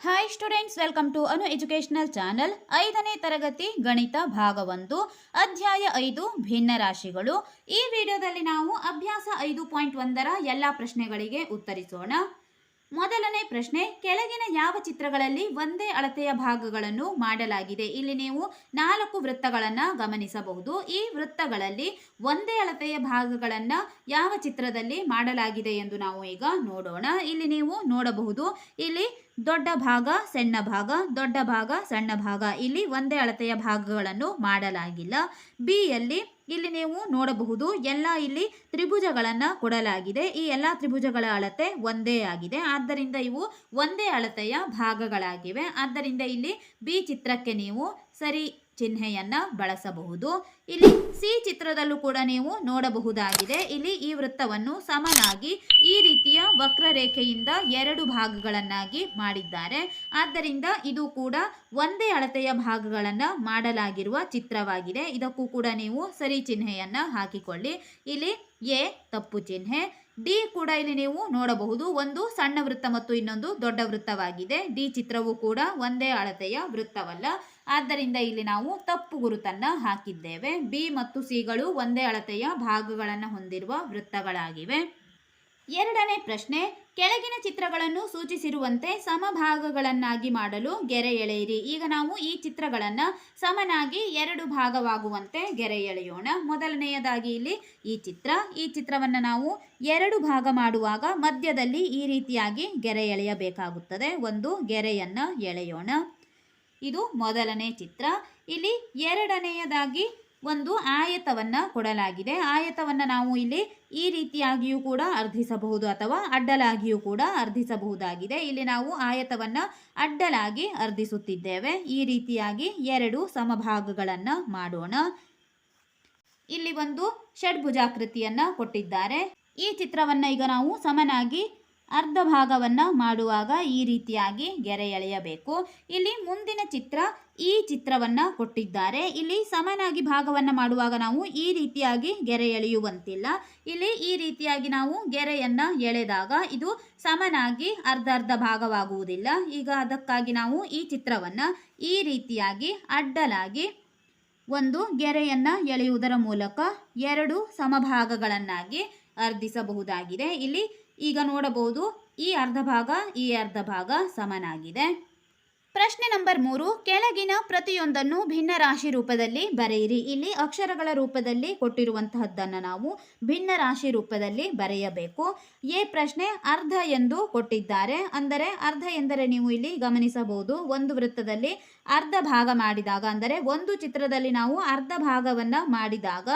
Hi students welcome to Anu educational channel ಐದನೇ ತರಗತಿ ಗಣಿತ ಭಾಗ ಒಂದು ಅಧ್ಯಾಯ ಐದು, ಭಿನ್ನ ರಾಶಿಗಳು. ಈ ವಿಡಿಯೋದಲ್ಲಿ ನಾವು ಅಭ್ಯಾಸ ಐದು ಪಾಯಿಂಟ್ ಒಂದರ ಎಲ್ಲ ಪ್ರಶ್ನೆಗಳಿಗೆ ಉತ್ತರಿಸೋಣ. ಮೊದಲನೇ ಪ್ರಶ್ನೆ, ಕೆಳಗಿನ ಯಾವ ಚಿತ್ರಗಳಲ್ಲಿ ಒಂದೇ ಅಳತೆಯ ಭಾಗಗಳನ್ನು ಮಾಡಲಾಗಿದೆ? ಇಲ್ಲಿ ನೀವು ನಾಲ್ಕು ವೃತ್ತಗಳನ್ನು ಗಮನಿಸಬಹುದು. ಈ ವೃತ್ತಗಳಲ್ಲಿ ಒಂದೇ ಅಳತೆಯ ಭಾಗಗಳನ್ನು ಯಾವ ಚಿತ್ರದಲ್ಲಿ ಮಾಡಲಾಗಿದೆ ಎಂದು ನಾವು ಈಗ ನೋಡೋಣ. ಇಲ್ಲಿ ನೀವು ನೋಡಬಹುದು, ಇಲ್ಲಿ ದೊಡ್ಡ ಭಾಗ, ಸಣ್ಣ ಭಾಗ, ದೊಡ್ಡ ಭಾಗ, ಸಣ್ಣ ಭಾಗ, ಇಲ್ಲಿ ಒಂದೇ ಅಳತೆಯ ಭಾಗಗಳನ್ನು ಮಾಡಲಾಗಿಲ್ಲ. ಬಿ ಯಲ್ಲಿ ಇಲ್ಲಿ ನೀವು ನೋಡಬಹುದು ಎಲ್ಲ ಇಲ್ಲಿ ತ್ರಿಭುಜಗಳನ್ನು ಕೊಡಲಾಗಿದೆ. ಈ ಎಲ್ಲ ತ್ರಿಭುಜಗಳ ಅಳತೆ ಒಂದೇ ಆಗಿದೆ. ಆದ್ದರಿಂದ ಇವು ಒಂದೇ ಅಳತೆಯ ಭಾಗಗಳಾಗಿವೆ. ಆದ್ದರಿಂದ ಇಲ್ಲಿ ಬಿ ಚಿತ್ರಕ್ಕೆ ನೀವು ಸರಿ ಚಿಹ್ನೆಯನ್ನ ಬಳಸಬಹುದು. ಇಲ್ಲಿ ಸಿ ಚಿತ್ರದಲ್ಲೂ ಕೂಡ ನೀವು ನೋಡಬಹುದಾಗಿದೆ. ಇಲ್ಲಿ ಈ ವೃತ್ತವನ್ನು ಸಮನಾಗಿ ಈ ರೀತಿಯ ವಕ್ರರೇಖೆಯಿಂದ ಎರಡು ಭಾಗಗಳನ್ನಾಗಿ ಮಾಡಿದ್ದಾರೆ. ಆದ್ದರಿಂದ ಇದು ಕೂಡ ಒಂದೇ ಅಳತೆಯ ಭಾಗಗಳನ್ನು ಮಾಡಲಾಗಿರುವ ಚಿತ್ರವಾಗಿದೆ. ಇದಕ್ಕೂ ಕೂಡ ನೀವು ಸರಿ ಚಿಹ್ನೆಯನ್ನ ಹಾಕಿಕೊಳ್ಳಿ. ಇಲ್ಲಿ ಎ ತಪ್ಪು ಚಿಹ್ನೆ ಡಿ ಕೂಡ ಇಲ್ಲಿ ನೀವು ನೋಡಬಹುದು. ಒಂದು ಸಣ್ಣ ವೃತ್ತ ಮತ್ತು ಇನ್ನೊಂದು ದೊಡ್ಡ ವೃತ್ತವಾಗಿದೆ. ಡಿ ಚಿತ್ರವು ಕೂಡ ಒಂದೇ ಅಳತೆಯ ವೃತ್ತವಲ್ಲ. ಆದ್ದರಿಂದ ಇಲ್ಲಿ ನಾವು ತಪ್ಪು ಗುರುತನ್ನ ಹಾಕಿದ್ದೇವೆ. ಬಿ ಮತ್ತು ಸಿಗಳು ಒಂದೇ ಅಳತೆಯ ಭಾಗಗಳನ್ನು ಹೊಂದಿರುವ ವೃತ್ತಗಳಾಗಿವೆ. ಎರಡನೇ ಪ್ರಶ್ನೆ, ಕೆಳಗಿನ ಚಿತ್ರಗಳನ್ನು ಸೂಚಿಸಿರುವಂತೆ ಸಮಭಾಗಗಳನ್ನಾಗಿ ಮಾಡಲು ಗೆರೆ ಎಳೆಯಿರಿ. ಈಗ ನಾವು ಈ ಚಿತ್ರಗಳನ್ನು ಸಮನಾಗಿ ಎರಡು ಭಾಗವಾಗುವಂತೆ ಗೆರೆ ಎಳೆಯೋಣ. ಮೊದಲನೆಯದಾಗಿ ಇಲ್ಲಿ ಈ ಚಿತ್ರ. ಈ ಚಿತ್ರವನ್ನು ನಾವು ಎರಡು ಭಾಗ ಮಾಡುವಾಗ ಮಧ್ಯದಲ್ಲಿ ಈ ರೀತಿಯಾಗಿ ಗೆರೆ ಎಳೆಯಬೇಕಾಗುತ್ತದೆ. ಒಂದು ಗೆರೆಯನ್ನು ಎಳೆಯೋಣ. ಇದು ಮೊದಲನೇ ಚಿತ್ರ. ಇಲ್ಲಿ ಎರಡನೆಯದಾಗಿ ಒಂದು ಆಯತವನ್ನ ಕೊಡಲಾಗಿದೆ. ಆಯತವನ್ನ ನಾವು ಇಲ್ಲಿ ಈ ರೀತಿಯಾಗಿಯೂ ಕೂಡ ಅರ್ಧಿಸಬಹುದು ಅಥವಾ ಅಡ್ಡಲಾಗಿಯೂ ಕೂಡ ಅರ್ಧಿಸಬಹುದಾಗಿದೆ. ಇಲ್ಲಿ ನಾವು ಆಯತವನ್ನ ಅಡ್ಡಲಾಗಿ ಅರ್ಧಿಸುತ್ತಿದ್ದೇವೆ. ಈ ರೀತಿಯಾಗಿ ಎರಡು ಸಮಭಾಗಗಳನ್ನ ಮಾಡೋಣ. ಇಲ್ಲಿ ಒಂದು ಷಡ್ಭುಜಾಕೃತಿಯನ್ನ ಕೊಟ್ಟಿದ್ದಾರೆ. ಈ ಚಿತ್ರವನ್ನ ಈಗ ನಾವು ಸಮನಾಗಿ ಅರ್ಧ ಭಾಗವನ್ನು ಮಾಡುವಾಗ ಈ ರೀತಿಯಾಗಿ ಗೆರೆ ಎಳೆಯಬೇಕು ಇಲ್ಲಿ ಮುಂದಿನ ಚಿತ್ರ ಈ ಚಿತ್ರವನ್ನು ಕೊಟ್ಟಿದ್ದಾರೆ. ಇಲ್ಲಿ ಸಮನಾಗಿ ಭಾಗವನ್ನು ಮಾಡುವಾಗ ನಾವು ಈ ರೀತಿಯಾಗಿ ಗೆರೆ ಎಳೆಯುವಂತಿಲ್ಲ ಇಲ್ಲಿ ಈ ರೀತಿಯಾಗಿ ನಾವು ಗೆರೆಯನ್ನು ಎಳೆದಾಗ ಇದು ಸಮನಾಗಿ ಅರ್ಧ ಅರ್ಧ ಭಾಗವಾಗುವುದಿಲ್ಲ. ಈಗ ಅದಕ್ಕಾಗಿ ನಾವು ಈ ಚಿತ್ರವನ್ನು ಈ ರೀತಿಯಾಗಿ ಅಡ್ಡಲಾಗಿ ಒಂದು ಗೆರೆಯನ್ನು ಎಳೆಯುವುದರ ಮೂಲಕ ಎರಡು ಸಮಭಾಗಗಳನ್ನಾಗಿ ಅರ್ಧಿಸಬಹುದಾಗಿದೆ. ಇಲ್ಲಿ ಈಗ ನೋಡಬಹುದು ಈ ಅರ್ಧ ಭಾಗ, ಈ ಅರ್ಧ ಭಾಗ ಸಮನಾಗಿದೆ. ಪ್ರಶ್ನೆ ನಂಬರ್ ಮೂರು, ಕೆಳಗಿನ ಪ್ರತಿಯೊಂದನ್ನು ಭಿನ್ನ ರಾಶಿ ರೂಪದಲ್ಲಿ ಬರೆಯಿರಿ. ಇಲ್ಲಿ ಅಕ್ಷರಗಳ ರೂಪದಲ್ಲಿ ಕೊಟ್ಟಿರುವಂತಹದ್ದನ್ನು ನಾವು ಭಿನ್ನ ರಾಶಿ ರೂಪದಲ್ಲಿ ಬರೆಯಬೇಕು. ಎ ಪ್ರಶ್ನೆ, ಅರ್ಧ ಎಂದು ಕೊಟ್ಟಿದ್ದಾರೆ. ಅಂದರೆ ಅರ್ಧ ಎಂದರೆ ನೀವು ಇಲ್ಲಿ ಗಮನಿಸಬಹುದು, ಒಂದು ವೃತ್ತದಲ್ಲಿ ಅರ್ಧ ಭಾಗ ಮಾಡಿದಾಗ, ಅಂದರೆ ಒಂದು ಚಿತ್ರದಲ್ಲಿ ನಾವು ಅರ್ಧ ಭಾಗವನ್ನು ಮಾಡಿದಾಗ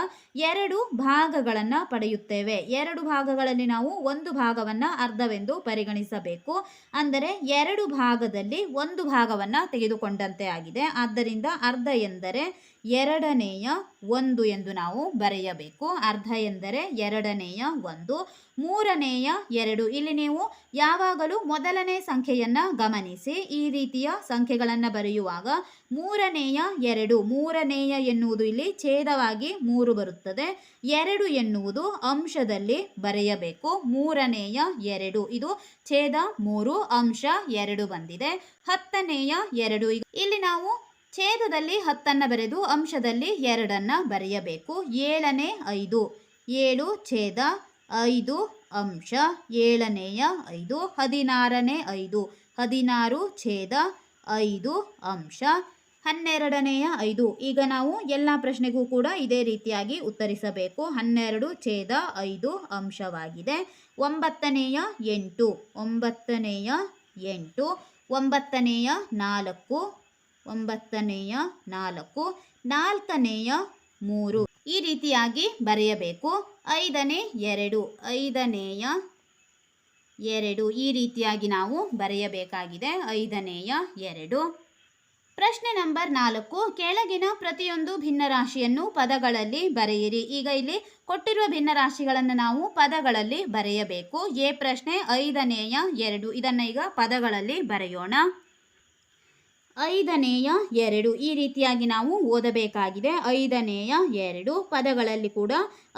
ಎರಡು ಭಾಗಗಳನ್ನು ಪಡೆಯುತ್ತೇವೆ. ಎರಡು ಭಾಗಗಳಲ್ಲಿ ನಾವು ಒಂದು ಭಾಗವನ್ನು ಅರ್ಧವೆಂದು ಪರಿಗಣಿಸಬೇಕು. ಅಂದರೆ ಎರಡು ಭಾಗದಲ್ಲಿ ಒಂದು ಭಾಗವನ್ನು ತೆಗೆದುಕೊಂಡಂತೆ ಆಗಿದೆ. ಆದ್ದರಿಂದ ಅರ್ಧ ಎಂದರೆ ಎರಡನೆಯ ಒಂದು ಎಂದು ನಾವು ಬರೆಯಬೇಕು. ಅರ್ಧ ಎಂದರೆ ಎರಡನೆಯ ಒಂದು, ಮೂರನೆಯ ಎರಡು. ಇಲ್ಲಿ ನೀವು ಯಾವಾಗಲೂ ಮೊದಲನೇ ಸಂಖ್ಯೆಯನ್ನು ಗಮನಿಸಿ, ಈ ರೀತಿಯ ಸಂಖ್ಯೆಗಳನ್ನು ಬರೆಯುವಾಗ ಮೂರನೆಯ ಎರಡು, ಮೂರನೆಯ ಎನ್ನುವುದು ಇಲ್ಲಿ ಛೇದವಾಗಿ ಮೂರು ಬರುತ್ತದೆ. ಎರಡು ಎನ್ನುವುದು ಅಂಶದಲ್ಲಿ ಬರೆಯಬೇಕು. ಮೂರನೆಯ ಎರಡು, ಇದು ಛೇದ ಮೂರು, ಅಂಶ ಎರಡು ಬಂದಿದೆ. ಹತ್ತನೆಯ ಎರಡು ಇಲ್ಲಿ ನಾವು ಛೇದದಲ್ಲಿ ಹತ್ತನ್ನು ಬರೆದು ಅಂಶದಲ್ಲಿ ಎರಡನ್ನು ಬರೆಯಬೇಕು. ಏಳನೇ ಐದು. ಏಳು ಛೇದ ಐದು ಅಂಶ. ಏಳನೆಯ ಐದು. ಹದಿನಾರನೇ ಐದು. ಹದಿನಾರು ಛೇದ ಐದು ಅಂಶ. ಹನ್ನೆರಡನೆಯ ಐದು. ಈಗ ನಾವು ಎಲ್ಲ ಪ್ರಶ್ನೆಗೂ ಕೂಡ ಇದೇ ರೀತಿಯಾಗಿ ಉತ್ತರಿಸಬೇಕು. ಹನ್ನೆರಡು ಛೇದ ಐದು ಅಂಶವಾಗಿದೆ. ಒಂಬತ್ತನೆಯ ಎಂಟು. ಒಂಬತ್ತನೆಯ ಎಂಟು. ಒಂಬತ್ತನೆಯ ನಾಲ್ಕು. ಒಂಬತ್ತನೆಯ ನಾಲ್ಕು, ನಾಲ್ಕನೆಯ ಮೂರು. ಈ ರೀತಿಯಾಗಿ ಬರೆಯಬೇಕು. ಐದನೇ ಎರಡು, ಐದನೆಯ ಎರಡು. ಈ ರೀತಿಯಾಗಿ ನಾವು ಬರೆಯಬೇಕಾಗಿದೆ. ಐದನೆಯ ಎರಡು. ಪ್ರಶ್ನೆ ನಂಬರ್ ನಾಲ್ಕು. ಕೆಳಗಿನ ಪ್ರತಿಯೊಂದು ಭಿನ್ನರಾಶಿಯನ್ನು ಪದಗಳಲ್ಲಿ ಬರೆಯಿರಿ. ಈಗ ಇಲ್ಲಿ ಕೊಟ್ಟಿರುವ ಭಿನ್ನರಾಶಿಗಳನ್ನು ನಾವು ಪದಗಳಲ್ಲಿ ಬರೆಯಬೇಕು. ಎ ಪ್ರಶ್ನೆ, ಐದನೆಯ ಎರಡು. ಇದನ್ನು ಈಗ ಪದಗಳಲ್ಲಿ ಬರೆಯೋಣ. ಐದನೆಯ ಎರಡು. ಈ ರೀತಿಯಾಗಿ ನಾವು ಓದಬೇಕಾಗಿದೆ. ಐದನೆಯ ಎರಡು ಪದಗಳಲ್ಲಿ ಕೂಡ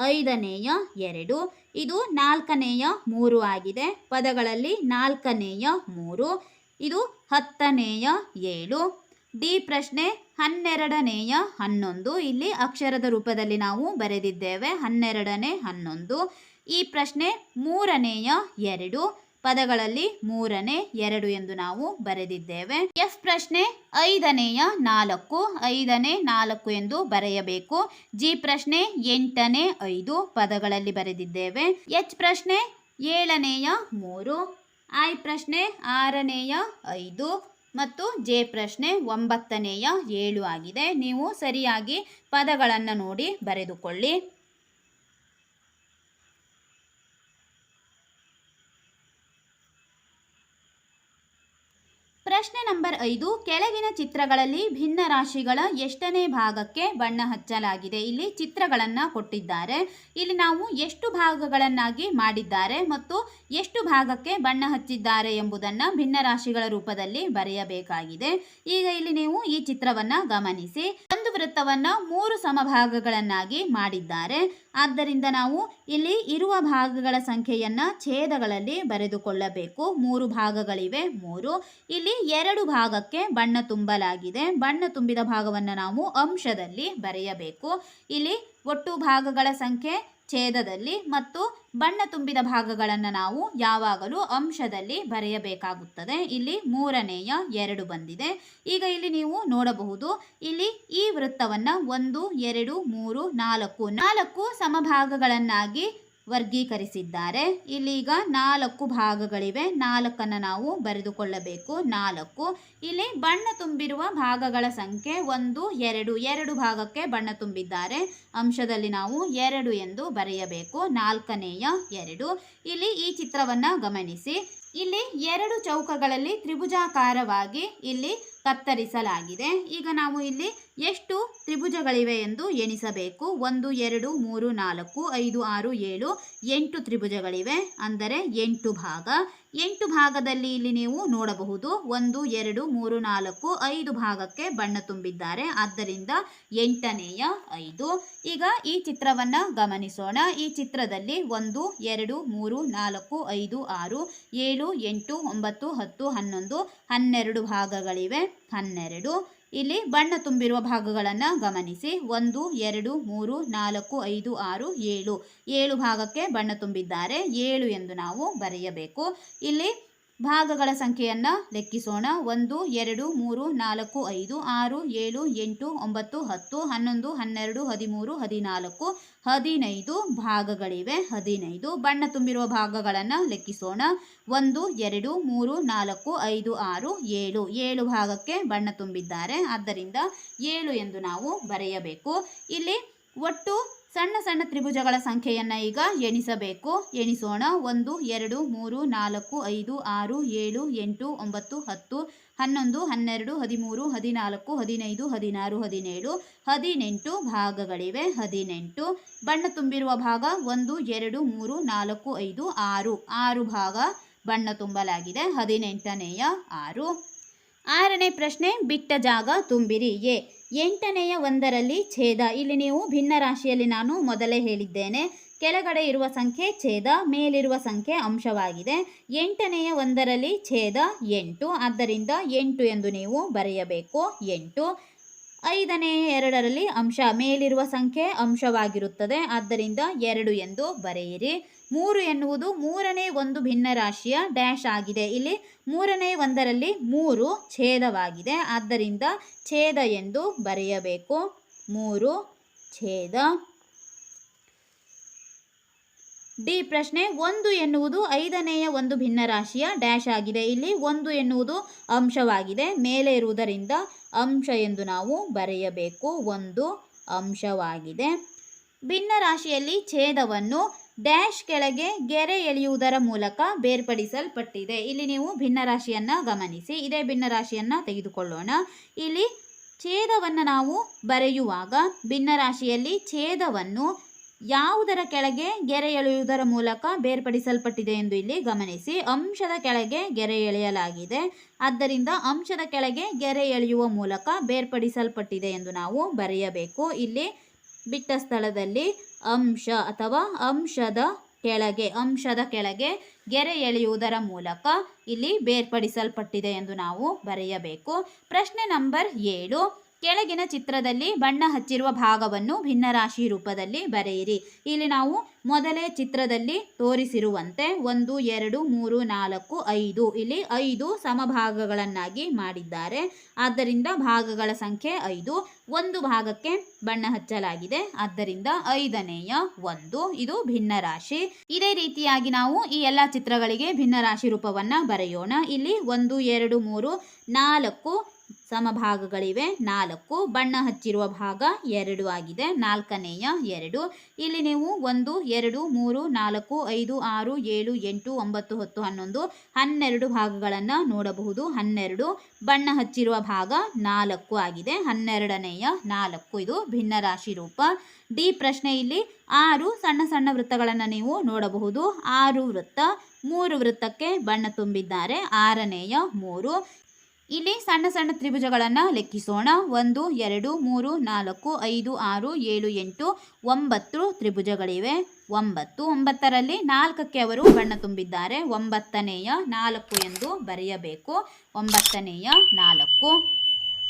ಐದನೆಯ ಎರಡು. ಇದು ನಾಲ್ಕನೆಯ ಮೂರು ಆಗಿದೆ. ಪದಗಳಲ್ಲಿ ನಾಲ್ಕನೆಯ ಮೂರು. ಇದು ಹತ್ತನೆಯ ಏಳು. ಡಿ ಪ್ರಶ್ನೆ ಹನ್ನೆರಡನೆಯ ಹನ್ನೊಂದು. ಇಲ್ಲಿ ಅಕ್ಷರದ ರೂಪದಲ್ಲಿ ನಾವು ಬರೆದಿದ್ದೇವೆ ಹನ್ನೆರಡನೇ ಹನ್ನೊಂದು. ಈ ಪ್ರಶ್ನೆ ಮೂರನೆಯ ಎರಡು. ಪದಗಳಲ್ಲಿ ಮೂರನೇ, ಎರಡು ಎಂದು ನಾವು ಬರೆದಿದ್ದೇವೆ. ಎಫ್ ಪ್ರಶ್ನೆ ಐದನೆಯ ನಾಲ್ಕು, ಐದನೇ ನಾಲ್ಕು ಎಂದು ಬರೆಯಬೇಕು. ಜಿ ಪ್ರಶ್ನೆ ಎಂಟನೇ, ಐದು ಪದಗಳಲ್ಲಿ ಬರೆದಿದ್ದೇವೆ. ಎಚ್ ಪ್ರಶ್ನೆ ಏಳನೆಯ, ಮೂರು. ಐ ಪ್ರಶ್ನೆ ಆರನೆಯ, ಐದು. ಮತ್ತು ಜೆ ಪ್ರಶ್ನೆ ಒಂಬತ್ತನೆಯ, ಏಳು ಆಗಿದೆ. ನೀವು ಸರಿಯಾಗಿ ಪದಗಳನ್ನು ನೋಡಿ ಬರೆದುಕೊಳ್ಳಿ. ಪ್ರಶ್ನೆ ನಂಬರ್ ಐದು, ಕೆಳಗಿನ ಚಿತ್ರಗಳಲ್ಲಿ ಭಿನ್ನ ರಾಶಿಗಳ ಎಷ್ಟನೇ ಭಾಗಕ್ಕೆ ಬಣ್ಣ ಹಚ್ಚಲಾಗಿದೆ? ಇಲ್ಲಿ ಚಿತ್ರಗಳನ್ನು ಕೊಟ್ಟಿದ್ದಾರೆ. ಇಲ್ಲಿ ನಾವು ಎಷ್ಟು ಭಾಗಗಳನ್ನಾಗಿ ಮಾಡಿದ್ದಾರೆ ಮತ್ತು ಎಷ್ಟು ಭಾಗಕ್ಕೆ ಬಣ್ಣ ಹಚ್ಚಿದ್ದಾರೆ ಎಂಬುದನ್ನು ಭಿನ್ನ ರಾಶಿಗಳ ರೂಪದಲ್ಲಿ ಬರೆಯಬೇಕಾಗಿದೆ. ಈಗ ಇಲ್ಲಿ ನೀವು ಈ ಚಿತ್ರವನ್ನ ಗಮನಿಸಿ. ಒಂದು ವೃತ್ತವನ್ನ ಮೂರು ಸಮಭಾಗಗಳನ್ನಾಗಿ ಮಾಡಿದ್ದಾರೆ. ಆದ್ದರಿಂದ ನಾವು ಇಲ್ಲಿ ಇರುವ ಭಾಗಗಳ ಸಂಖ್ಯೆಯನ್ನು ಛೇದಗಳಲ್ಲಿ ಬರೆದುಕೊಳ್ಳಬೇಕು. ಮೂರು ಭಾಗಗಳಿವೆ, ಮೂರು. ಇಲ್ಲಿ ಎರಡು ಭಾಗಕ್ಕೆ ಬಣ್ಣ ತುಂಬಲಾಗಿದೆ. ಬಣ್ಣ ತುಂಬಿದ ಭಾಗವನ್ನು ನಾವು ಅಂಶದಲ್ಲಿ ಬರೆಯಬೇಕು. ಇಲ್ಲಿ ಒಟ್ಟು ಭಾಗಗಳ ಸಂಖ್ಯೆ ಛೇದದಲ್ಲಿ ಮತ್ತು ಬಣ್ಣ ತುಂಬಿದ ಭಾಗಗಳನ್ನು ನಾವು ಯಾವಾಗಲೂ ಅಂಶದಲ್ಲಿ ಬರೆಯಬೇಕಾಗುತ್ತದೆ. ಇಲ್ಲಿ ಮೂರನೆಯ ಎರಡು ಬಂದಿದೆ. ಈಗ ಇಲ್ಲಿ ನೀವು ನೋಡಬಹುದು, ಇಲ್ಲಿ ಈ ವೃತ್ತವನ್ನು ಒಂದು, ಎರಡು, ಮೂರು, ನಾಲ್ಕು ನಾಲ್ಕು ಸಮಭಾಗಗಳನ್ನಾಗಿ ವರ್ಗೀಕರಿಸಿದ್ದಾರೆ. ಇಲ್ಲೀಗ ನಾಲ್ಕು ಭಾಗಗಳಿವೆ. ನಾಲ್ಕನ್ನು ನಾವು ಬರೆದುಕೊಳ್ಳಬೇಕು. ನಾಲ್ಕು. ಇಲ್ಲಿ ಬಣ್ಣ ತುಂಬಿರುವ ಭಾಗಗಳ ಸಂಖ್ಯೆ ಒಂದು, ಎರಡು. ಎರಡು ಭಾಗಕ್ಕೆ ಬಣ್ಣ ತುಂಬಿದ್ದಾರೆ. ಅಂಶದಲ್ಲಿ ನಾವು ಎರಡು ಎಂದು ಬರೆಯಬೇಕು. ನಾಲ್ಕನೆಯ ಎರಡು. ಇಲ್ಲಿ ಈ ಚಿತ್ರವನ್ನು ಗಮನಿಸಿ. ಇಲ್ಲಿ ಎರಡು ಚೌಕಗಳಲ್ಲಿ ತ್ರಿಭುಜಾಕಾರವಾಗಿ ಇಲ್ಲಿ ಕತ್ತರಿಸಲಾಗಿದೆ. ಈಗ ನಾವು ಇಲ್ಲಿ ಎಷ್ಟು ತ್ರಿಭುಜಗಳಿವೆ ಎಂದು ಎಣಿಸಬೇಕು. ಒಂದು, ಎರಡು, ಮೂರು, ನಾಲ್ಕು, ಐದು, ಆರು, ಏಳು, ಎಂಟು ತ್ರಿಭುಜಗಳಿವೆ. ಅಂದರೆ ಎಂಟು ಭಾಗ. ಎಂಟು ಭಾಗದಲ್ಲಿ ಇಲ್ಲಿ ನೀವು ನೋಡಬಹುದು. ಒಂದು, ಎರಡು, ಮೂರು, ನಾಲ್ಕು, ಐದು ಭಾಗಕ್ಕೆ ಬಣ್ಣ ತುಂಬಿದ್ದಾರೆ. ಆದ್ದರಿಂದ ಎಂಟನೆಯ ಐದು. ಈಗ ಈ ಚಿತ್ರವನ್ನ ಗಮನಿಸೋಣ. ಈ ಚಿತ್ರದಲ್ಲಿ ಒಂದು, ಎರಡು, ಮೂರು, ನಾಲ್ಕು, ಐದು, ಆರು, ಏಳು, ಎಂಟು, ಒಂಬತ್ತು, ಹತ್ತು, ಹನ್ನೊಂದು, ಹನ್ನೆರಡು ಭಾಗಗಳಿವೆ. ಹನ್ನೆರಡು. ಇಲ್ಲಿ ಬಣ್ಣ ತುಂಬಿರುವ ಭಾಗಗಳನ್ನು ಗಮನಿಸಿ. ಒಂದು, ಎರಡು, ಮೂರು, ನಾಲ್ಕು, ಐದು, ಆರು, ಏಳು. ಏಳು ಭಾಗಕ್ಕೆ ಬಣ್ಣ ತುಂಬಿದ್ದಾರೆ. ಏಳು ಎಂದು ನಾವು ಬರೆಯಬೇಕು. ಇಲ್ಲಿ ಭಾಗಗಳ ಸಂಖ್ಯೆಯನ್ನು ಲೆಕ್ಕಿಸೋಣ. ಒಂದು, ಎರಡು, ಮೂರು, ನಾಲ್ಕು, ಐದು, ಆರು, ಏಳು, ಎಂಟು, ಒಂಬತ್ತು, ಹತ್ತು, ಹನ್ನೊಂದು, ಹನ್ನೆರಡು, ಹದಿಮೂರು, ಹದಿನಾಲ್ಕು, ಹದಿನೈದು ಭಾಗಗಳಿವೆ. ಹದಿನೈದು ಬಣ್ಣ ತುಂಬಿರುವ ಭಾಗಗಳನ್ನು ಲೆಕ್ಕಿಸೋಣ. ಒಂದು, ಎರಡು, ಮೂರು, ನಾಲ್ಕು, ಐದು, ಆರು, ಏಳು. ಏಳು ಭಾಗಕ್ಕೆ ಬಣ್ಣ ತುಂಬಿದ್ದಾರೆ. ಆದ್ದರಿಂದ ಏಳು ಎಂದು ನಾವು ಬರೆಯಬೇಕು. ಇಲ್ಲಿ ಒಟ್ಟು ಸಣ್ಣ ಸಣ್ಣ ತ್ರಿಭುಜಗಳ ಸಂಖ್ಯೆಯನ್ನು ಈಗ ಎಣಿಸಬೇಕು. ಎಣಿಸೋಣ. ಒಂದು, ಎರಡು, ಮೂರು, ನಾಲ್ಕು, ಐದು, ಆರು, ಏಳು, ಎಂಟು, ಒಂಬತ್ತು, ಹತ್ತು, ಹನ್ನೊಂದು, ಹನ್ನೆರಡು, ಹದಿಮೂರು, ಹದಿನಾಲ್ಕು, ಹದಿನೈದು, ಹದಿನಾರು, ಹದಿನೇಳು, ಹದಿನೆಂಟು ಭಾಗಗಳಿವೆ. ಹದಿನೆಂಟು. ಬಣ್ಣ ತುಂಬಿರುವ ಭಾಗ ಒಂದು, ಎರಡು, ಮೂರು, ನಾಲ್ಕು, ಐದು, ಆರು. ಆರು ಭಾಗ ಬಣ್ಣ ತುಂಬಲಾಗಿದೆ. ಹದಿನೆಂಟನೆಯ ಆರು. ಆರನೇ ಪ್ರಶ್ನೆ, ಬಿಟ್ಟ ಜಾಗ ತುಂಬಿರಿ. ಎ, ಎಂಟನೆಯ ಒಂದರಲ್ಲಿ ಛೇದ. ಇಲ್ಲಿ ನೀವು ಭಿನ್ನ ರಾಶಿಯಲ್ಲಿ ನಾನು ಮೊದಲೇ ಹೇಳಿದ್ದೇನೆ. ಕೆಳಗಡೆ ಇರುವ ಸಂಖ್ಯೆ ಛೇದ, ಮೇಲಿರುವ ಸಂಖ್ಯೆ ಅಂಶವಾಗಿದೆ. ಎಂಟನೆಯ ಒಂದರಲ್ಲಿ ಛೇದ ಎಂಟು. ಆದ್ದರಿಂದ ಎಂಟು ಎಂದು ನೀವು ಬರೆಯಬೇಕು. ಎಂಟು. ಐದನೇ ಎರಡರಲ್ಲಿ ಅಂಶ, ಮೇಲಿರುವ ಸಂಖ್ಯೆ ಅಂಶವಾಗಿರುತ್ತದೆ. ಆದ್ದರಿಂದ ಎರಡು ಎಂದು ಬರೆಯಿರಿ. ಮೂರು ಎನ್ನುವುದು ಮೂರನೇ ಒಂದು ಭಿನ್ನ ರಾಶಿಯ ಡ್ಯಾಶ್ ಆಗಿದೆ. ಇಲ್ಲಿ ಮೂರನೇ ಒಂದರಲ್ಲಿ ಮೂರು ಛೇದವಾಗಿದೆ. ಆದ್ದರಿಂದ ಛೇದ ಎಂದು ಬರೆಯಬೇಕು. ಮೂರು ಛೇದ. ಡಿ ಪ್ರಶ್ನೆ, ಒಂದು ಎನ್ನುವುದು ಐದನೆಯ ಒಂದು ಭಿನ್ನ ರಾಶಿಯ ಡ್ಯಾಶ್ ಆಗಿದೆ. ಇಲ್ಲಿ ಒಂದು ಎನ್ನುವುದು ಅಂಶವಾಗಿದೆ. ಮೇಲೆ ಇರುವುದರಿಂದ ಅಂಶ ಎಂದು ನಾವು ಬರೆಯಬೇಕು. ಒಂದು ಅಂಶವಾಗಿದೆ. ಭಿನ್ನ ರಾಶಿಯಲ್ಲಿ ಛೇದವನ್ನು ಡ್ಯಾಶ್ ಕೆಳಗೆ ಗೆರೆ ಎಳೆಯುವುದರ ಮೂಲಕ ಬೇರ್ಪಡಿಸಲ್ಪಟ್ಟಿದೆ. ಇಲ್ಲಿ ನೀವು ಭಿನ್ನರಾಶಿಯನ್ನು ಗಮನಿಸಿ. ಇದೇ ಭಿನ್ನರಾಶಿಯನ್ನು ತೆಗೆದುಕೊಳ್ಳೋಣ. ಇಲ್ಲಿ ಛೇದವನ್ನು ನಾವು ಬರೆಯುವಾಗ ಭಿನ್ನರಾಶಿಯಲ್ಲಿ ಛೇದವನ್ನು ಯಾವುದರ ಕೆಳಗೆ ಗೆರೆ ಎಳೆಯುವುದರ ಮೂಲಕ ಬೇರ್ಪಡಿಸಲ್ಪಟ್ಟಿದೆ ಎಂದು ಇಲ್ಲಿ ಗಮನಿಸಿ. ಅಂಶದ ಕೆಳಗೆ ಗೆರೆ ಎಳೆಯಲಾಗಿದೆ. ಆದ್ದರಿಂದ ಅಂಶದ ಕೆಳಗೆ ಗೆರೆ ಎಳೆಯುವ ಮೂಲಕ ಬೇರ್ಪಡಿಸಲ್ಪಟ್ಟಿದೆ ಎಂದು ನಾವು ಬರೆಯಬೇಕು. ಇಲ್ಲಿ ಬಿಟ್ಟ ಸ್ಥಳದಲ್ಲಿ ಅಂಶ ಅಥವಾ ಅಂಶದ ಕೆಳಗೆ ಅಂಶದ ಕೆಳಗೆ ಗೆರೆ ಎಳೆಯುವುದರ ಮೂಲಕ ಇಲ್ಲಿ ಬೇರ್ಪಡಿಸಲ್ಪಟ್ಟಿದೆ ಎಂದು ನಾವು ಬರೆಯಬೇಕು. ಪ್ರಶ್ನೆ ನಂಬರ್ ಏಳು. ಕೆಳಗಿನ ಚಿತ್ರದಲ್ಲಿ ಬಣ್ಣ ಹಚ್ಚಿರುವ ಭಾಗವನ್ನು ಭಿನ್ನರಾಶಿ ರೂಪದಲ್ಲಿ ಬರೆಯಿರಿ. ಇಲ್ಲಿ ನಾವು ಮೊದಲೇ ಚಿತ್ರದಲ್ಲಿ ತೋರಿಸಿರುವಂತೆ ಒಂದು, ಎರಡು, ಮೂರು, ನಾಲ್ಕು, ಐದು. ಇಲ್ಲಿ ಐದು ಸಮಭಾಗಗಳನ್ನಾಗಿ ಮಾಡಿದ್ದಾರೆ. ಆದ್ದರಿಂದ ಭಾಗಗಳ ಸಂಖ್ಯೆ ಐದು. ಒಂದು ಭಾಗಕ್ಕೆ ಬಣ್ಣ ಹಚ್ಚಲಾಗಿದೆ. ಆದ್ದರಿಂದ ಐದನೆಯ ಒಂದು, ಇದು ಭಿನ್ನರಾಶಿ. ಇದೇ ರೀತಿಯಾಗಿ ನಾವು ಈ ಎಲ್ಲ ಚಿತ್ರಗಳಿಗೆ ಭಿನ್ನರಾಶಿ ರೂಪವನ್ನು ಬರೆಯೋಣ. ಇಲ್ಲಿ ಒಂದು, ಎರಡು, ಮೂರು, ನಾಲ್ಕು ಸಮಭಾಗಗಳಿವೆ. ನಾಲ್ಕು, ಬಣ್ಣ ಹಚ್ಚಿರುವ ಭಾಗ ಎರಡು ಆಗಿದೆ. ನಾಲ್ಕನೆಯ ಎರಡು. ಇಲ್ಲಿ ನೀವು ಒಂದು, ಎರಡು, ಮೂರು, ನಾಲ್ಕು, ಐದು, ಆರು, ಏಳು, ಎಂಟು, ಒಂಬತ್ತು, ಹತ್ತು, ಹನ್ನೊಂದು, ಹನ್ನೆರಡು ಭಾಗಗಳನ್ನು ನೋಡಬಹುದು. ಹನ್ನೆರಡು, ಬಣ್ಣ ಹಚ್ಚಿರುವ ಭಾಗ ನಾಲ್ಕು ಆಗಿದೆ. ಹನ್ನೆರಡನೆಯ ನಾಲ್ಕು, ಇದು ಭಿನ್ನ ರಾಶಿ ರೂಪ. ಡಿ ಪ್ರಶ್ನೆ ಇಲ್ಲಿ. ಆರು, ಸಣ್ಣ ಸಣ್ಣ ವೃತ್ತಗಳನ್ನು ನೀವು ನೋಡಬಹುದು. ಆರು ವೃತ್ತ, ಮೂರು ವೃತ್ತಕ್ಕೆ ಬಣ್ಣ ತುಂಬಿದ್ದಾರೆ. ಆರನೆಯ, ಮೂರು ಇಲ್ಲಿ ಸಣ್ಣ ಸಣ್ಣ ತ್ರಿಭುಜಗಳನ್ನು ಲೆಕ್ಕಿಸೋಣ. ಒಂದು, ಎರಡು, ಮೂರು, ನಾಲ್ಕು, ಐದು, ಆರು, ಏಳು, ಎಂಟು, ಒಂಬತ್ತು ತ್ರಿಭುಜಗಳಿವೆ. ಒಂಬತ್ತು, ಒಂಬತ್ತರಲ್ಲಿ ನಾಲ್ಕಕ್ಕೆ ಅವರು ಬಣ್ಣ ತುಂಬಿದ್ದಾರೆ. ಒಂಬತ್ತನೆಯ ನಾಲ್ಕು ಎಂದು ಬರೆಯಬೇಕು. ಒಂಬತ್ತನೆಯ ನಾಲ್ಕು.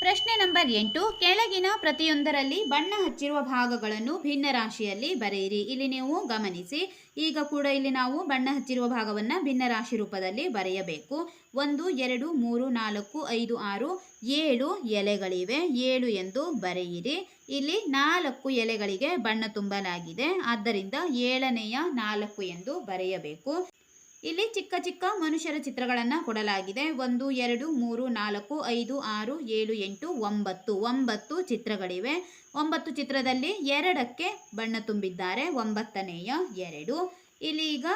ಪ್ರಶ್ನೆ ನಂಬರ್ ಎಂಟು, ಕೆಳಗಿನ ಪ್ರತಿಯೊಂದರಲ್ಲಿ ಬಣ್ಣ ಹಚ್ಚಿರುವ ಭಾಗಗಳನ್ನು ಭಿನ್ನ ರಾಶಿಯಲ್ಲಿ ಬರೆಯಿರಿ. ಇಲ್ಲಿ ನೀವು ಗಮನಿಸಿ, ಈಗ ಕೂಡ ಇಲ್ಲಿ ನಾವು ಬಣ್ಣ ಹಚ್ಚಿರುವ ಭಾಗವನ್ನು ಭಿನ್ನ ರಾಶಿ ರೂಪದಲ್ಲಿ ಬರೆಯಬೇಕು. ಒಂದು, ಎರಡು, ಮೂರು, ನಾಲ್ಕು, ಐದು, ಆರು, ಏಳು ಎಲೆಗಳಿವೆ. ಏಳು ಎಂದು ಬರೆಯಿರಿ. ಇಲ್ಲಿ ನಾಲ್ಕು ಎಲೆಗಳಿಗೆ ಬಣ್ಣ ತುಂಬಲಾಗಿದೆ. ಆದ್ದರಿಂದ ಏಳನೆಯ ನಾಲ್ಕು ಎಂದು ಬರೆಯಬೇಕು. ಇಲ್ಲಿ ಚಿಕ್ಕ ಚಿಕ್ಕ ಮನುಷ್ಯರ ಚಿತ್ರಗಳನ್ನು ಕೊಡಲಾಗಿದೆ. ಒಂದು, ಎರಡು, ಮೂರು, ನಾಲ್ಕು, ಐದು, ಆರು, ಏಳು, ಎಂಟು, ಒಂಬತ್ತು. ಒಂಬತ್ತು ಚಿತ್ರಗಳಿವೆ. ಒಂಬತ್ತು ಚಿತ್ರದಲ್ಲಿ ಎರಡಕ್ಕೆ ಬಣ್ಣ ತುಂಬಿದ್ದಾರೆ. ಒಂಬತ್ತನೆಯ ಎರಡು. ಇಲ್ಲಿ ಈಗ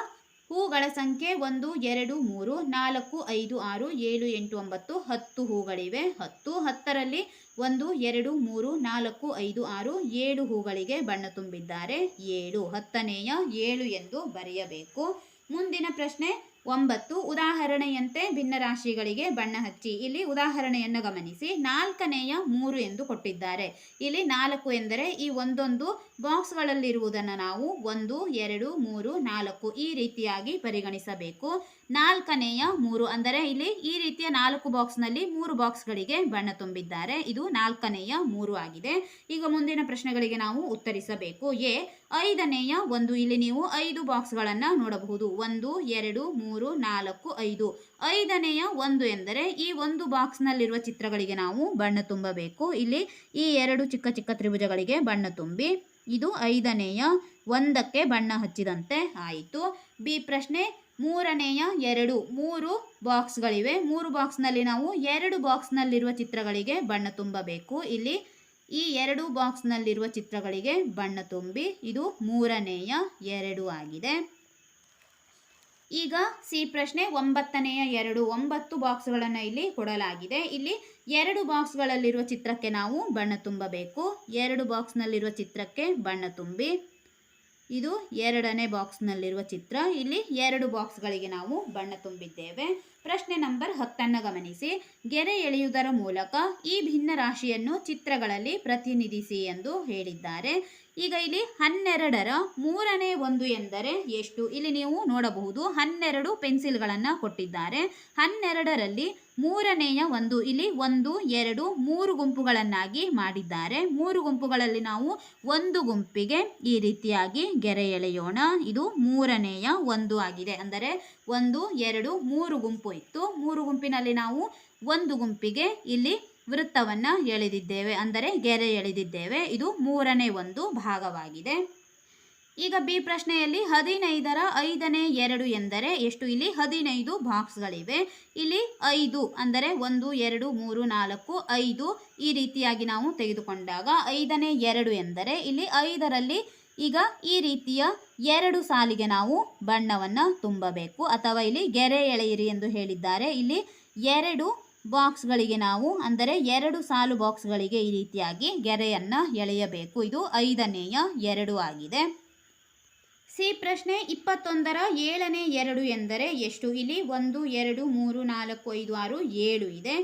ಹೂಗಳ ಸಂಖ್ಯೆ ಒಂದು, ಎರಡು, ಮೂರು, ನಾಲ್ಕು, ಐದು, ಆರು, ಏಳು, ಎಂಟು, ಒಂಬತ್ತು, ಹತ್ತು ಹೂಗಳಿವೆ. ಹತ್ತು, ಹತ್ತರಲ್ಲಿ ಒಂದು, ಎರಡು, ಮೂರು, ನಾಲ್ಕು, ಐದು, ಆರು, ಏಳು ಹೂಗಳಿಗೆ ಬಣ್ಣ ತುಂಬಿದ್ದಾರೆ. ಏಳು, ಹತ್ತನೆಯ ಏಳು ಎಂದು ಬರೆಯಬೇಕು. ಮುಂದಿನ ಪ್ರಶ್ನೆ ಒಂಬತ್ತು. ಉದಾಹರಣೆಯಂತೆ ಭಿನ್ನರಾಶಿಗಳಿಗೆ ಬಣ್ಣ ಹಚ್ಚಿ. ಇಲ್ಲಿ ಉದಾಹರಣೆಯನ್ನು ಗಮನಿಸಿ. ನಾಲ್ಕನೆಯ ಮೂರು ಎಂದು ಕೊಟ್ಟಿದ್ದಾರೆ. ಇಲ್ಲಿ ನಾಲ್ಕು ಎಂದರೆ ಈ ಒಂದೊಂದು ಬಾಕ್ಸ್ಗಳಲ್ಲಿರುವುದನ್ನು ನಾವು ಒಂದು, ಎರಡು, ಮೂರು, ನಾಲ್ಕು ಈ ರೀತಿಯಾಗಿ ಪರಿಗಣಿಸಬೇಕು. ನಾಲ್ಕನೆಯ ಮೂರು ಅಂದರೆ ಇಲ್ಲಿ ಈ ರೀತಿಯ ನಾಲ್ಕು ಬಾಕ್ಸ್ನಲ್ಲಿ ಮೂರು ಬಾಕ್ಸ್ಗಳಿಗೆ ಬಣ್ಣ ತುಂಬಿದ್ದಾರೆ. ಇದು ನಾಲ್ಕನೆಯ ಮೂರು ಆಗಿದೆ. ಈಗ ಮುಂದಿನ ಪ್ರಶ್ನೆಗಳಿಗೆ ನಾವು ಉತ್ತರಿಸಬೇಕು. ಎ, ಐದನೆಯ ಒಂದು. ಇಲ್ಲಿ ನೀವು ಐದು ಬಾಕ್ಸ್ಗಳನ್ನು ನೋಡಬಹುದು. ಒಂದು, ಎರಡು, ಮೂರು, ನಾಲ್ಕು, ಐದು. ಐದನೆಯ ಒಂದು ಎಂದರೆ ಈ ಒಂದು ಬಾಕ್ಸ್ನಲ್ಲಿರುವ ಚಿತ್ರಗಳಿಗೆ ನಾವು ಬಣ್ಣ ತುಂಬಬೇಕು. ಇಲ್ಲಿ ಈ ಎರಡು ಚಿಕ್ಕ ಚಿಕ್ಕ ತ್ರಿಭುಜಗಳಿಗೆ ಬಣ್ಣ ತುಂಬಿ ಇದು ಐದನೆಯ ಒಂದಕ್ಕೆ ಬಣ್ಣ ಹಚ್ಚಿದಂತೆ ಆಯಿತು. ಬಿ ಪ್ರಶ್ನೆ ಮೂರನೆಯ ಎರಡು, ಮೂರು ಬಾಕ್ಸ್ಗಳಿವೆ. ಮೂರು ಬಾಕ್ಸ್ನಲ್ಲಿ ನಾವು ಎರಡು ಬಾಕ್ಸ್ನಲ್ಲಿರುವ ಚಿತ್ರಗಳಿಗೆ ಬಣ್ಣ ತುಂಬಬೇಕು. ಇಲ್ಲಿ ಈ ಎರಡು ಬಾಕ್ಸ್ನಲ್ಲಿರುವ ಚಿತ್ರಗಳಿಗೆ ಬಣ್ಣ ತುಂಬಿ, ಇದು ಮೂರನೆಯ ಎರಡು ಆಗಿದೆ. ಈಗ ಸಿ ಪ್ರಶ್ನೆ ಒಂಬತ್ತನೆಯ ಎರಡು, ಒಂಬತ್ತು ಬಾಕ್ಸ್ಗಳನ್ನು ಇಲ್ಲಿ ಕೊಡಲಾಗಿದೆ. ಇಲ್ಲಿ ಎರಡು ಬಾಕ್ಸ್ಗಳಲ್ಲಿರುವ ಚಿತ್ರಕ್ಕೆ ನಾವು ಬಣ್ಣ ತುಂಬಬೇಕು. ಎರಡು ಬಾಕ್ಸ್ನಲ್ಲಿರುವ ಚಿತ್ರಕ್ಕೆ ಬಣ್ಣ ತುಂಬಿ. ಇದು ಎರಡನೇ ಬಾಕ್ಸ್ನಲ್ಲಿರುವ ಚಿತ್ರ. ಇಲ್ಲಿ ಎರಡು ಬಾಕ್ಸ್ಗಳಿಗೆ ನಾವು ಬಣ್ಣ ತುಂಬಿದ್ದೇವೆ. ಪ್ರಶ್ನೆ ನಂಬರ್ ಹತ್ತನ್ನು ಗಮನಿಸಿ. ಗೆರೆ ಎಳೆಯುವುದರ ಮೂಲಕ ಈ ಭಿನ್ನ ರಾಶಿಯನ್ನು ಚಿತ್ರಗಳಲ್ಲಿ ಪ್ರತಿನಿಧಿಸಿ ಎಂದು ಹೇಳಿದ್ದಾರೆ. ಈಗ ಇಲ್ಲಿ ಹನ್ನೆರಡರ ಮೂರನೇ ಒಂದು ಎಂದರೆ ಎಷ್ಟು? ಇಲ್ಲಿ ನೀವು ನೋಡಬಹುದು ಹನ್ನೆರಡು ಪೆನ್ಸಿಲ್ಗಳನ್ನು ಕೊಟ್ಟಿದ್ದಾರೆ. ಹನ್ನೆರಡರಲ್ಲಿ ಮೂರನೆಯ ಒಂದು, ಇಲ್ಲಿ ಒಂದು, ಎರಡು, ಮೂರು ಗುಂಪುಗಳನ್ನಾಗಿ ಮಾಡಿದ್ದಾರೆ. ಮೂರು ಗುಂಪುಗಳಲ್ಲಿ ನಾವು ಒಂದು ಗುಂಪಿಗೆ ಈ ರೀತಿಯಾಗಿ ಗೆರೆ ಎಳೆಯೋಣ. ಇದು ಮೂರನೆಯ ಒಂದು ಆಗಿದೆ. ಅಂದರೆ ಒಂದು, ಎರಡು, ಮೂರು ಗುಂಪು ಇತ್ತು. ಮೂರು ಗುಂಪಿನಲ್ಲಿ ನಾವು ಒಂದು ಗುಂಪಿಗೆ ಇಲ್ಲಿ ವೃತ್ತವನ್ನು ಎಳೆದಿದ್ದೇವೆ. ಅಂದರೆ ಗೆರೆ ಎಳೆದಿದ್ದೇವೆ. ಇದು ಮೂರನೇ ಒಂದು ಭಾಗವಾಗಿದೆ. ಈಗ ಬಿ ಪ್ರಶ್ನೆಯಲ್ಲಿ ಹದಿನೈದರ ಐದನೇ ಎರಡು ಎಂದರೆ ಎಷ್ಟು? ಇಲ್ಲಿ ಹದಿನೈದು ಬಾಕ್ಸ್ಗಳಿವೆ. ಇಲ್ಲಿ ಐದು ಅಂದರೆ ಒಂದು, ಎರಡು, ಮೂರು, ನಾಲ್ಕು, ಐದು ಈ ರೀತಿಯಾಗಿ ನಾವು ತೆಗೆದುಕೊಂಡಾಗ ಐದನೇ ಎರಡು ಎಂದರೆ ಇಲ್ಲಿ ಐದರಲ್ಲಿ ಈಗ ಈ ರೀತಿಯ ಎರಡು ಸಾಲಿಗೆ ನಾವು ಬಣ್ಣವನ್ನು ತುಂಬಬೇಕು. ಅಥವಾ ಇಲ್ಲಿ ಗೆರೆ ಎಳೆಯಿರಿ ಎಂದು ಹೇಳಿದ್ದಾರೆ. ಇಲ್ಲಿ ಎರಡು ಬಾಕ್ಸ್ಗಳಿಗೆ ನಾವು ಅಂದರೆ ಎರಡು ಸಾಲು ಬಾಕ್ಸ್ಗಳಿಗೆ ಈ ರೀತಿಯಾಗಿ ಗೆರೆಯನ್ನು ಎಳೆಯಬೇಕು. ಇದು ಐದನೆಯ ಎರಡು ಆಗಿದೆ. ಸಿ ಪ್ರಶ್ನೆ ಇಪ್ಪತ್ತೊಂದರ ಏಳನೇ ಎರಡು ಎಂದರೆ ಎಷ್ಟು? ಇಲ್ಲಿ ಒಂದು, ಎರಡು, ಮೂರು, ನಾಲ್ಕು, ಐದು, ಆರು, ಏಳು ಇದೆ.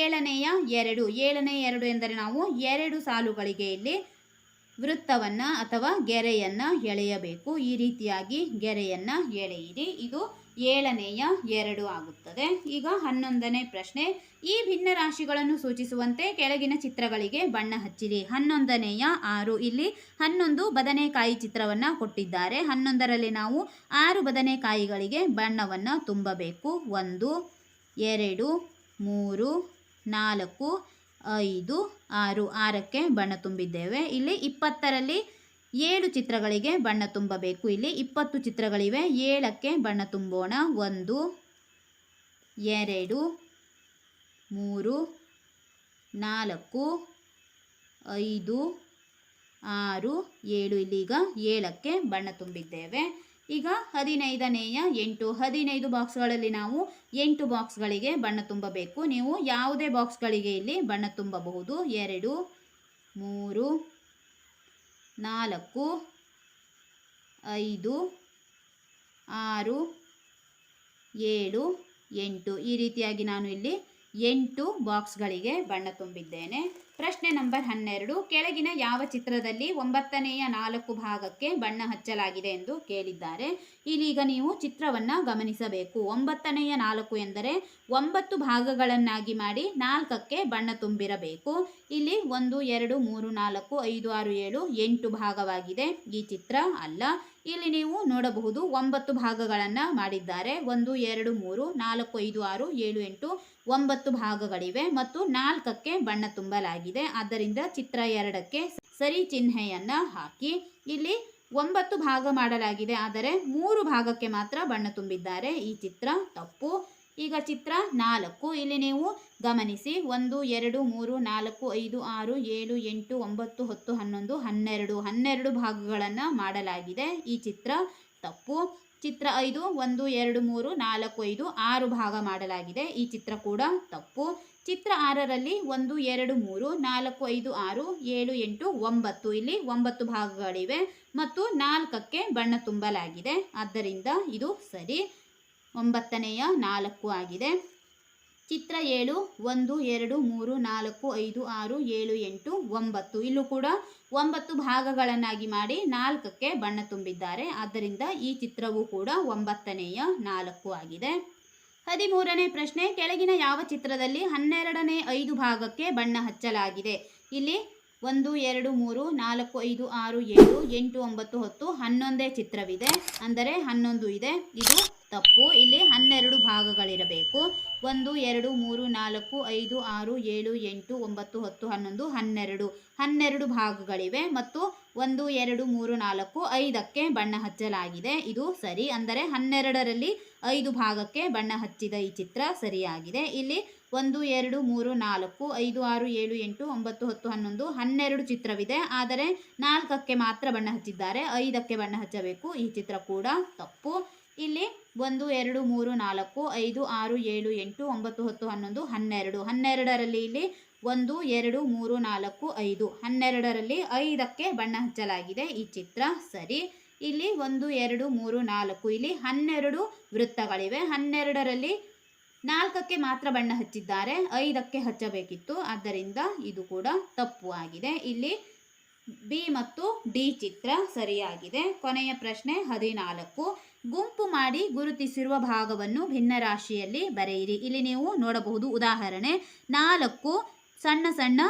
ಏಳನೆಯ ಎರಡು, ಏಳನೇ ಎರಡು ಎಂದರೆ ನಾವು ಎರಡು ಸಾಲುಗಳಿಗೆ ಇಲ್ಲಿ ವೃತ್ತವನ್ನು ಅಥವಾ ಗೆರೆಯನ್ನು ಎಳೆಯಬೇಕು. ಈ ರೀತಿಯಾಗಿ ಗೆರೆಯನ್ನು ಎಳೆಯಿರಿ. ಇದು ಏಳನೆಯ ಎರಡು ಆಗುತ್ತದೆ. ಈಗ ಹನ್ನೊಂದನೇ ಪ್ರಶ್ನೆ. ಈ ಭಿನ್ನ ರಾಶಿಗಳನ್ನು ಸೂಚಿಸುವಂತೆ ಕೆಳಗಿನ ಚಿತ್ರಗಳಿಗೆ ಬಣ್ಣ ಹಚ್ಚಿರಿ. ಹನ್ನೊಂದನೆಯ ಆರು. ಇಲ್ಲಿ ಹನ್ನೊಂದು ಬದನೆಕಾಯಿ ಚಿತ್ರವನ್ನು ಕೊಟ್ಟಿದ್ದಾರೆ. ಹನ್ನೊಂದರಲ್ಲಿ ನಾವು ಆರು ಬದನೆಕಾಯಿಗಳಿಗೆ ಬಣ್ಣವನ್ನು ತುಂಬಬೇಕು. ಒಂದು, ಎರಡು, ಮೂರು, ನಾಲ್ಕು, ಐದು, ಆರು, ಆರಕ್ಕೆ ಬಣ್ಣ ತುಂಬಿದ್ದೇವೆ. ಇಲ್ಲಿ ಇಪ್ಪತ್ತರಲ್ಲಿ ಏಳು ಚಿತ್ರಗಳಿಗೆ ಬಣ್ಣ ತುಂಬಬೇಕು. ಇಲ್ಲಿ ಇಪ್ಪತ್ತು ಚಿತ್ರಗಳಿವೆ. ಏಳಕ್ಕೆ ಬಣ್ಣ ತುಂಬೋಣ. ಒಂದು, ಎರಡು, ಮೂರು, ನಾಲ್ಕು, ಐದು, ಆರು, ಏಳು. ಇಲ್ಲೀಗ ಏಳಕ್ಕೆ ಬಣ್ಣ ತುಂಬಿದ್ದೇವೆ. ಈಗ ಹದಿನೈದನೆಯ ಎಂಟು. ಹದಿನೈದು ಬಾಕ್ಸ್ಗಳಲ್ಲಿ ನಾವು ಎಂಟು ಬಾಕ್ಸ್ಗಳಿಗೆ ಬಣ್ಣ ತುಂಬಬೇಕು. ನೀವು ಯಾವುದೇ ಬಾಕ್ಸ್ಗಳಿಗೆ ಇಲ್ಲಿ ಬಣ್ಣ ತುಂಬಬಹುದು. ಎರಡು, ಮೂರು ನಾಲ್ಕು ಐದು ಆರು ಏಳು ಎಂಟು ಈ ರೀತಿಯಾಗಿ ನಾನು ಇಲ್ಲಿ ಎಂಟು ಬಾಕ್ಸ್ಗಳಿಗೆ ಬಣ್ಣ ತುಂಬಿದ್ದೇನೆ. ಪ್ರಶ್ನೆ ನಂಬರ್ ಹನ್ನೆರಡು, ಕೆಳಗಿನ ಯಾವ ಚಿತ್ರದಲ್ಲಿ ಒಂಬತ್ತನೆಯ ನಾಲ್ಕು ಭಾಗಕ್ಕೆ ಬಣ್ಣ ಹಚ್ಚಲಾಗಿದೆ ಎಂದು ಕೇಳಿದ್ದಾರೆ. ಇಲ್ಲೀಗ ನೀವು ಚಿತ್ರವನ್ನು ಗಮನಿಸಬೇಕು. ಒಂಬತ್ತನೆಯ ನಾಲ್ಕು ಎಂದರೆ ಒಂಬತ್ತು ಭಾಗಗಳನ್ನಾಗಿ ಮಾಡಿ ನಾಲ್ಕಕ್ಕೆ ಬಣ್ಣ ತುಂಬಿರಬೇಕು. ಇಲ್ಲಿ ಒಂದು, ಎರಡು, ಮೂರು, ನಾಲ್ಕು, ಐದು, ಆರು, ಏಳು, ಎಂಟು ಭಾಗವಾಗಿದೆ. ಈ ಚಿತ್ರ ಅಲ್ಲ. ಇಲ್ಲಿ ನೀವು ನೋಡಬಹುದು ಒಂಬತ್ತು ಭಾಗಗಳನ್ನು ಮಾಡಿದ್ದಾರೆ. ಒಂದು, ಎರಡು, ಮೂರು, ನಾಲ್ಕು, ಐದು, ಆರು, ಏಳು, ಎಂಟು ಒಂಬತ್ತು ಭಾಗಗಳಿವೆ ಮತ್ತು ನಾಲ್ಕಕ್ಕೆ ಬಣ್ಣ ತುಂಬಲಾಗಿದೆ. ಆದ್ದರಿಂದ ಚಿತ್ರ ಎರಡಕ್ಕೆ ಸರಿ ಚಿಹ್ನೆಯನ್ನು ಹಾಕಿ. ಇಲ್ಲಿ ಒಂಬತ್ತು ಭಾಗ ಮಾಡಲಾಗಿದೆ, ಆದರೆ ಮೂರು ಭಾಗಕ್ಕೆ ಮಾತ್ರ ಬಣ್ಣ ತುಂಬಿದ್ದಾರೆ. ಈ ಚಿತ್ರ ತಪ್ಪು. ಈಗ ಚಿತ್ರ ನಾಲ್ಕು. ಇಲ್ಲಿ ನೀವು ಗಮನಿಸಿ, ಒಂದು, ಎರಡು, ಮೂರು, ನಾಲ್ಕು, ಐದು, ಆರು, ಏಳು, ಎಂಟು, ಒಂಬತ್ತು, ಹತ್ತು, ಹನ್ನೊಂದು, ಹನ್ನೆರಡು. ಹನ್ನೆರಡು ಭಾಗಗಳನ್ನು ಮಾಡಲಾಗಿದೆ. ಈ ಚಿತ್ರ ತಪ್ಪು. ಚಿತ್ರ ಐದು, ಒಂದು, ಎರಡು, ಮೂರು, ನಾಲ್ಕು, ಐದು, ಆರು ಭಾಗ ಮಾಡಲಾಗಿದೆ. ಈ ಚಿತ್ರ ಕೂಡ ತಪ್ಪು. ಚಿತ್ರ ಆರರಲ್ಲಿ ಒಂದು, ಎರಡು, ಮೂರು, ನಾಲ್ಕು, ಐದು, ಆರು, ಏಳು, ಎಂಟು, ಒಂಬತ್ತು. ಇಲ್ಲಿ ಒಂಬತ್ತು ಭಾಗಗಳಿವೆ ಮತ್ತು ನಾಲ್ಕಕ್ಕೆ ಬಣ್ಣ ತುಂಬಲಾಗಿದೆ. ಆದ್ದರಿಂದ ಇದು ಸರಿ. ಒಂಬತ್ತನೆಯ ನಾಲ್ಕು ಆಗಿದೆ. ಚಿತ್ರ ಏಳು, ಒಂದು, ಎರಡು, ಮೂರು, ನಾಲ್ಕು, ಐದು, ಆರು, ಏಳು, ಎಂಟು, ಒಂಬತ್ತು. ಇಲ್ಲೂ ಕೂಡ ಒಂಬತ್ತು ಭಾಗಗಳನ್ನಾಗಿ ಮಾಡಿ ನಾಲ್ಕಕ್ಕೆ ಬಣ್ಣ ತುಂಬಿದ್ದಾರೆ. ಆದ್ದರಿಂದ ಈ ಚಿತ್ರವು ಕೂಡ ಒಂಬತ್ತನೆಯ ನಾಲ್ಕು ಆಗಿದೆ. ಹದಿಮೂರನೇ ಪ್ರಶ್ನೆ, ಕೆಳಗಿನ ಯಾವ ಚಿತ್ರದಲ್ಲಿ ಹನ್ನೆರಡನೇ ಐದು ಭಾಗಕ್ಕೆ ಬಣ್ಣ ಹಚ್ಚಲಾಗಿದೆ? ಇಲ್ಲಿ ಒಂದು, ಎರಡು, ಮೂರು, ನಾಲ್ಕು, ಐದು, ಆರು, ಏಳು, ಎಂಟು, ಒಂಬತ್ತು, ಹತ್ತು, ಹನ್ನೊಂದೇ ಚಿತ್ರವಿದೆ. ಅಂದರೆ ಹನ್ನೊಂದು ಇದೆ. ಇದು ತಪ್ಪು. ಇಲ್ಲಿ ಹನ್ನೆರಡು ಭಾಗಗಳಿರಬೇಕು. ಒಂದು, ಎರಡು, ಮೂರು, ನಾಲ್ಕು, ಐದು, ಆರು, ಏಳು, ಎಂಟು, ಒಂಬತ್ತು, ಹತ್ತು, ಹನ್ನೊಂದು, ಹನ್ನೆರಡು. ಹನ್ನೆರಡು ಭಾಗಗಳಿವೆ ಮತ್ತು ಒಂದು, ಎರಡು, ಮೂರು, ನಾಲ್ಕು, ಐದಕ್ಕೆ ಬಣ್ಣ ಹಚ್ಚಲಾಗಿದೆ. ಇದು ಸರಿ. ಅಂದರೆ ಹನ್ನೆರಡರಲ್ಲಿ ಐದು ಭಾಗಕ್ಕೆ ಬಣ್ಣ ಹಚ್ಚಿದ ಈ ಚಿತ್ರ ಸರಿಯಾಗಿದೆ. ಇಲ್ಲಿ ಒಂದು, ಎರಡು, ಮೂರು, ನಾಲ್ಕು, ಐದು, ಆರು, ಏಳು, ಎಂಟು, ಒಂಬತ್ತು, ಹತ್ತು, ಹನ್ನೊಂದು, ಹನ್ನೆರಡು ಚಿತ್ರವಿದೆ. ಆದರೆ ನಾಲ್ಕಕ್ಕೆ ಮಾತ್ರ ಬಣ್ಣ ಹಚ್ಚಿದ್ದಾರೆ. ಐದಕ್ಕೆ ಬಣ್ಣ ಹಚ್ಚಬೇಕು. ಈ ಚಿತ್ರ ಕೂಡ ತಪ್ಪು. ಇಲ್ಲಿ ಒಂದು, ಎರಡು, ಮೂರು, ನಾಲ್ಕು, ಐದು, ಆರು, ಏಳು, ಎಂಟು, ಒಂಬತ್ತು, ಹತ್ತು, ಹನ್ನೊಂದು, ಹನ್ನೆರಡು. ಹನ್ನೆರಡರಲ್ಲಿ ಇಲ್ಲಿ ಒಂದು, ಎರಡು, ಮೂರು, ನಾಲ್ಕು, ಐದು. ಹನ್ನೆರಡರಲ್ಲಿ ಐದಕ್ಕೆ ಬಣ್ಣ ಹಚ್ಚಲಾಗಿದೆ ಈ ಚಿತ್ರ. ಸರಿ. ಇಲ್ಲಿ ಒಂದು, ಎರಡು, ಮೂರು, ನಾಲ್ಕು. ಇಲ್ಲಿ ಹನ್ನೆರಡು ವೃತ್ತಗಳಿವೆ. ಹನ್ನೆರಡರಲ್ಲಿ ನಾಲ್ಕಕ್ಕೆ ಮಾತ್ರ ಬಣ್ಣ ಹಚ್ಚಿದ್ದಾರೆ. ಐದಕ್ಕೆ ಹಚ್ಚಬೇಕಿತ್ತು. ಆದ್ದರಿಂದ ಇದು ಕೂಡ ತಪ್ಪು ಆಗಿದೆ. ಇಲ್ಲಿ ಬಿ ಮತ್ತು ಡಿ ಚಿತ್ರ ಸರಿಯಾಗಿದೆ. ಕೊನೆಯ ಪ್ರಶ್ನೆ ಹದಿನಾಲ್ಕು. ಗುಂಪು ಮಾಡಿ ಗುರುತಿಸಿರುವ ಭಾಗವನ್ನು ಭಿನ್ನರಾಶಿಯಲ್ಲಿ ಬರೆಯಿರಿ. ಇಲ್ಲಿ ನೀವು ನೋಡಬಹುದು ಉದಾಹರಣೆ, ನಾಲ್ಕು ಸಣ್ಣ ಸಣ್ಣ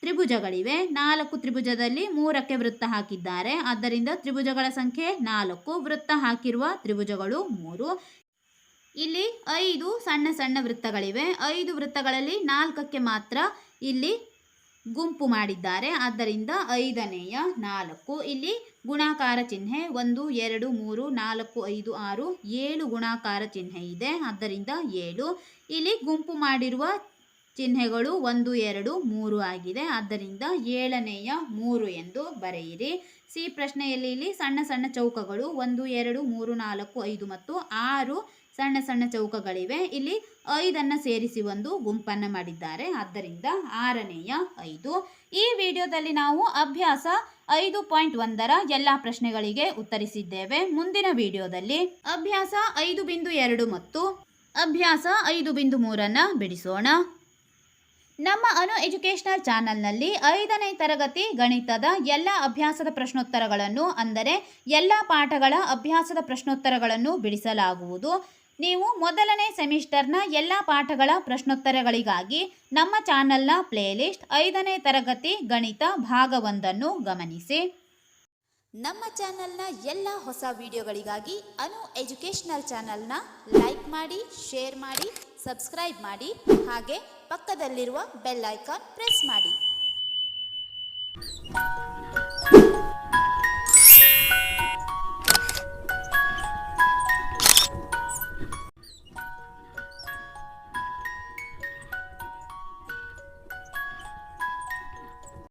ತ್ರಿಭುಜಗಳಿವೆ. ನಾಲ್ಕು ತ್ರಿಭುಜದಲ್ಲಿ ಮೂರಕ್ಕೆ ವೃತ್ತ ಹಾಕಿದ್ದಾರೆ. ಆದ್ದರಿಂದ ತ್ರಿಭುಜಗಳ ಸಂಖ್ಯೆ ನಾಲ್ಕು, ವೃತ್ತ ಹಾಕಿರುವ ತ್ರಿಭುಜಗಳು ಮೂರು. ಇಲ್ಲಿ ಐದು ಸಣ್ಣ ಸಣ್ಣ ವೃತ್ತಗಳಿವೆ. ಐದು ವೃತ್ತಗಳಲ್ಲಿ ನಾಲ್ಕಕ್ಕೆ ಮಾತ್ರ ಇಲ್ಲಿ ಗುಂಪು ಮಾಡಿದ್ದಾರೆ. ಆದ್ದರಿಂದ ಐದನೆಯ ನಾಲ್ಕು. ಇಲ್ಲಿ ಗುಣಾಕಾರ ಚಿಹ್ನೆ ಒಂದು, ಎರಡು, ಮೂರು, ನಾಲ್ಕು, ಐದು, ಆರು, ಏಳು ಗುಣಾಕಾರ ಚಿಹ್ನೆ ಇದೆ. ಆದ್ದರಿಂದ ಏಳು. ಇಲ್ಲಿ ಗುಂಪು ಮಾಡಿರುವ ಚಿಹ್ನೆಗಳು ಒಂದು, ಎರಡು, ಮೂರು ಆಗಿದೆ. ಆದ್ದರಿಂದ ಏಳನೆಯ ಮೂರು ಎಂದು ಬರೆಯಿರಿ. ಸಿ ಪ್ರಶ್ನೆಯಲ್ಲಿ ಇಲ್ಲಿ ಸಣ್ಣ ಸಣ್ಣ ಚೌಕಗಳು ಒಂದು, ಎರಡು, ಮೂರು, ನಾಲ್ಕು, ಐದು ಮತ್ತು ಆರು ಸಣ್ಣ ಸಣ್ಣ ಚೌಕಗಳಿವೆ. ಇಲ್ಲಿ ಐದನ್ನು ಸೇರಿಸಿ ಒಂದು ಗುಂಪನ್ನು ಮಾಡಿದ್ದಾರೆ. ಆದ್ದರಿಂದ ಆರನೆಯ ಐದು. ಈ ವಿಡಿಯೋದಲ್ಲಿ ನಾವು ಅಭ್ಯಾಸ ಐದು ಪಾಯಿಂಟ್ ಒಂದರ ಎಲ್ಲ ಪ್ರಶ್ನೆಗಳಿಗೆ ಉತ್ತರಿಸಿದ್ದೇವೆ. ಮುಂದಿನ ವಿಡಿಯೋದಲ್ಲಿ ಅಭ್ಯಾಸ ಐದು ಬಿಂದು ಎರಡು ಮತ್ತು ಅಭ್ಯಾಸ ಐದು ಬಿಂದು ಮೂರನ್ನು ಬಿಡಿಸೋಣ. ನಮ್ಮ ಅನು ಎಜುಕೇಶನಲ್ ಚಾನಲ್ನಲ್ಲಿ ಐದನೇ ತರಗತಿ ಗಣಿತದ ಎಲ್ಲ ಅಭ್ಯಾಸದ ಪ್ರಶ್ನೋತ್ತರಗಳನ್ನು, ಅಂದರೆ ಎಲ್ಲ ಪಾಠಗಳ ಅಭ್ಯಾಸದ ಪ್ರಶ್ನೋತ್ತರಗಳನ್ನು ಬಿಡಿಸಲಾಗುವುದು. ನೀವು ಮೊದಲನೇ ಸೆಮಿಸ್ಟರ್ನ ಎಲ್ಲ ಪಾಠಗಳ ಪ್ರಶ್ನೋತ್ತರಗಳಿಗಾಗಿ ನಮ್ಮ ಚಾನಲ್ನ ಪ್ಲೇಲಿಸ್ಟ್ ಐದನೇ ತರಗತಿ ಗಣಿತ ಭಾಗವೊಂದನ್ನು ಗಮನಿಸಿ. ನಮ್ಮ ಚಾನಲ್ನ ಎಲ್ಲ ಹೊಸ ವಿಡಿಯೋಗಳಿಗಾಗಿ ಅನು ಎಜುಕೇಷನಲ್ ಚಾನಲ್ನ ಲೈಕ್ ಮಾಡಿ, ಶೇರ್ ಮಾಡಿ, ಸಬ್ಸ್ಕ್ರೈಬ್ ಮಾಡಿ, ಹಾಗೆ ಪಕ್ಕದಲ್ಲಿರುವ ಬೆಲ್ ಐಕಾನ್ ಪ್ರೆಸ್ ಮಾಡಿ.